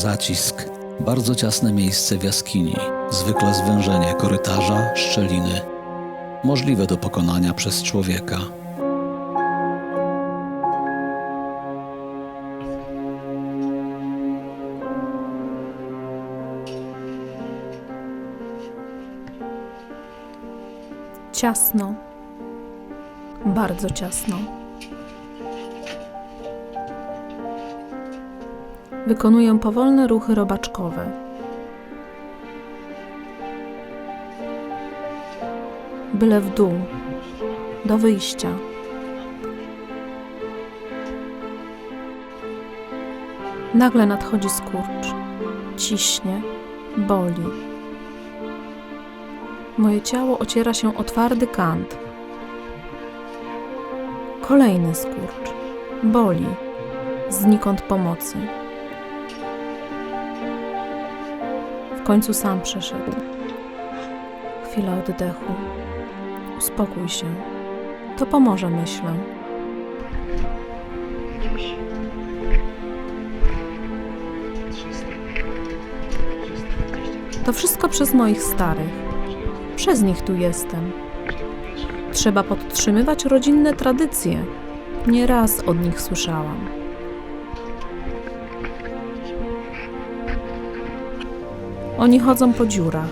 Zacisk. Bardzo ciasne miejsce w jaskini, zwykle zwężenie korytarza, szczeliny, możliwe do pokonania przez człowieka. Ciasno. Bardzo ciasno. Wykonuję powolne ruchy robaczkowe. Byle w dół, do wyjścia. Nagle nadchodzi skurcz. Ciśnie, boli. Moje ciało ociera się o twardy kant. Kolejny skurcz. Boli. Znikąd pomocy. Końcu sam przeszedł. Chwila oddechu. Uspokój się. To pomoże, myślę. To wszystko przez moich starych. Przez nich tu jestem. Trzeba podtrzymywać rodzinne tradycje. Nieraz od nich słyszałam. Oni chodzą po dziurach.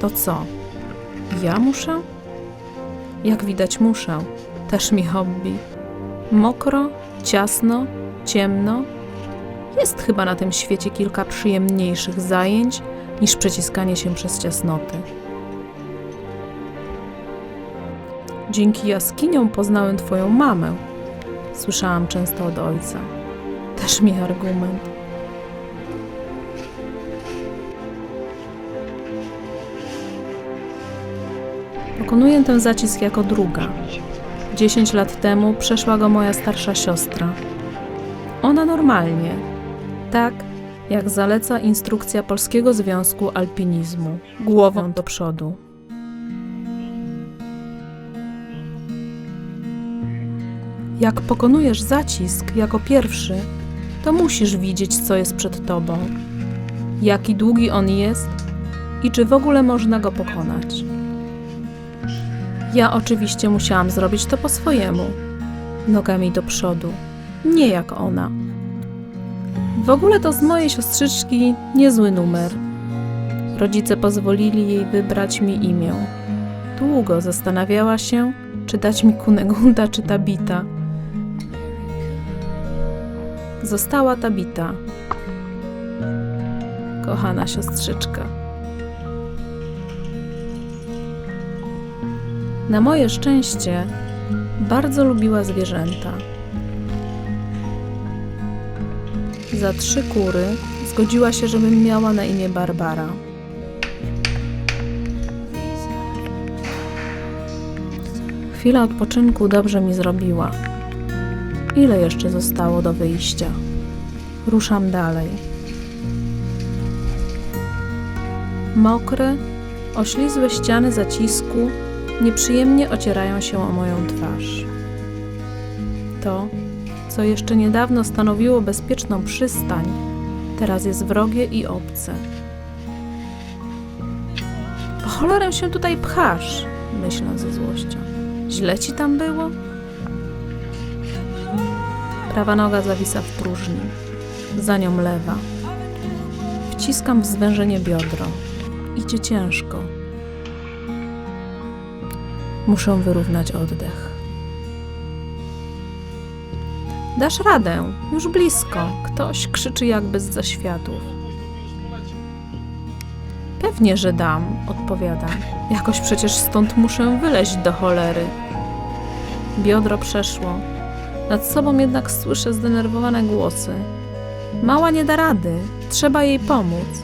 To co? Ja muszę? Jak widać, muszę. Też mi hobby. Mokro, ciasno, ciemno. Jest chyba na tym świecie kilka przyjemniejszych zajęć niż przeciskanie się przez ciasnoty. Dzięki jaskiniom poznałem Twoją mamę. Słyszałam często od ojca. Też mi argument. Pokonuję ten zacisk jako druga. Dziesięć lat temu przeszła go moja starsza siostra. Ona normalnie, tak jak zaleca instrukcja Polskiego Związku Alpinizmu, głową do przodu. Jak pokonujesz zacisk jako pierwszy, to musisz widzieć, co jest przed tobą, jaki długi on jest i czy w ogóle można go pokonać. Ja oczywiście musiałam zrobić to po swojemu, nogami do przodu, nie jak ona. W ogóle to z mojej siostrzyczki niezły numer. Rodzice pozwolili jej wybrać mi imię. Długo zastanawiała się, czy dać mi Kunegunda czy Tabita. Została Tabita. Kochana siostrzyczka. Na moje szczęście bardzo lubiła zwierzęta. Za trzy kury zgodziła się, żebym miała na imię Barbara. Chwila odpoczynku dobrze mi zrobiła. Ile jeszcze zostało do wyjścia? Ruszam dalej. Mokre, oślizłe ściany zacisku nieprzyjemnie ocierają się o moją twarz. To, co jeszcze niedawno stanowiło bezpieczną przystań, teraz jest wrogie i obce. Po cholerę się tutaj pchasz, myślę ze złością. Źle ci tam było? Prawa noga zawisa w próżni, za nią lewa. Wciskam w zwężenie biodro. Idzie ciężko. Muszę wyrównać oddech. Dasz radę, już blisko. Ktoś krzyczy jakby z zaświatów. Pewnie, że dam, odpowiadam. Jakoś przecież stąd muszę wyleźć do cholery. Biodro przeszło. Nad sobą jednak słyszę zdenerwowane głosy. Mała nie da rady, trzeba jej pomóc.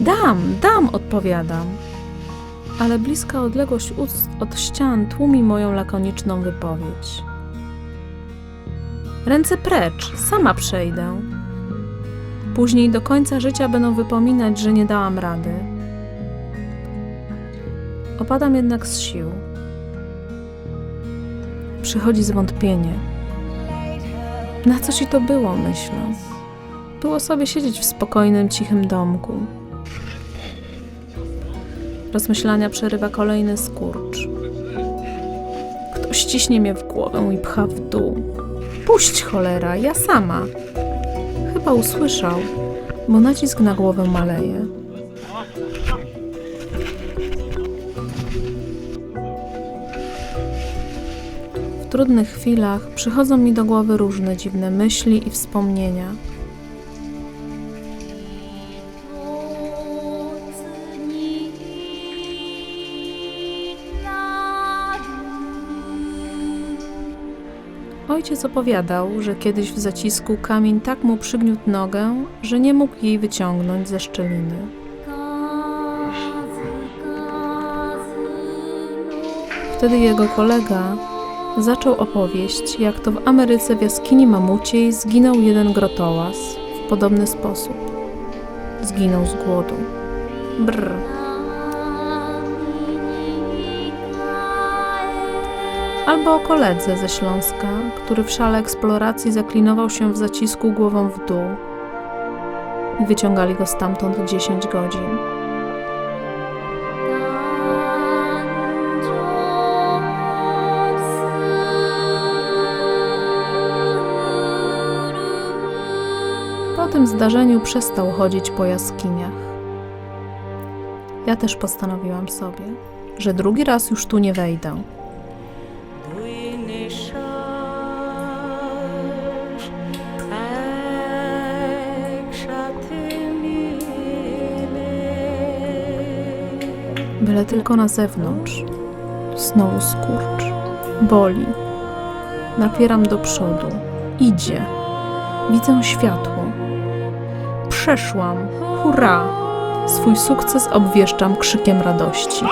Dam, dam, odpowiadam. Ale bliska odległość ust od ścian tłumi moją lakoniczną wypowiedź. Ręce precz, sama przejdę. Później do końca życia będą wypominać, że nie dałam rady. Opadam jednak z sił. Przychodzi zwątpienie. Na co ci to było, myślę. było sobie siedzieć w spokojnym, cichym domku. Rozmyślania przerywa kolejny skurcz. Ktoś ściśnie mnie w głowę i pcha w dół. Puść cholera, ja sama. Chyba usłyszał, bo nacisk na głowę maleje. W trudnych chwilach przychodzą mi do głowy różne dziwne myśli i wspomnienia. Ojciec opowiadał, że kiedyś w zacisku kamień tak mu przygniótł nogę, że nie mógł jej wyciągnąć ze szczeliny. Wtedy jego kolega zaczął opowieść, jak to w Ameryce w jaskini mamuciej zginął jeden grotołaz w podobny sposób. Zginął z głodu. Brr. Albo o koledze ze Śląska, który w szale eksploracji zaklinował się w zacisku głową w dół i wyciągali go stamtąd 10 godzin. Po tym zdarzeniu przestał chodzić po jaskiniach. Ja też postanowiłam sobie, że drugi raz już tu nie wejdę. Byle tylko na zewnątrz. Znowu skurcz. Boli. Napieram do przodu. Idzie. Widzę światło. Przeszłam. Hurra! Swój sukces obwieszczam krzykiem radości.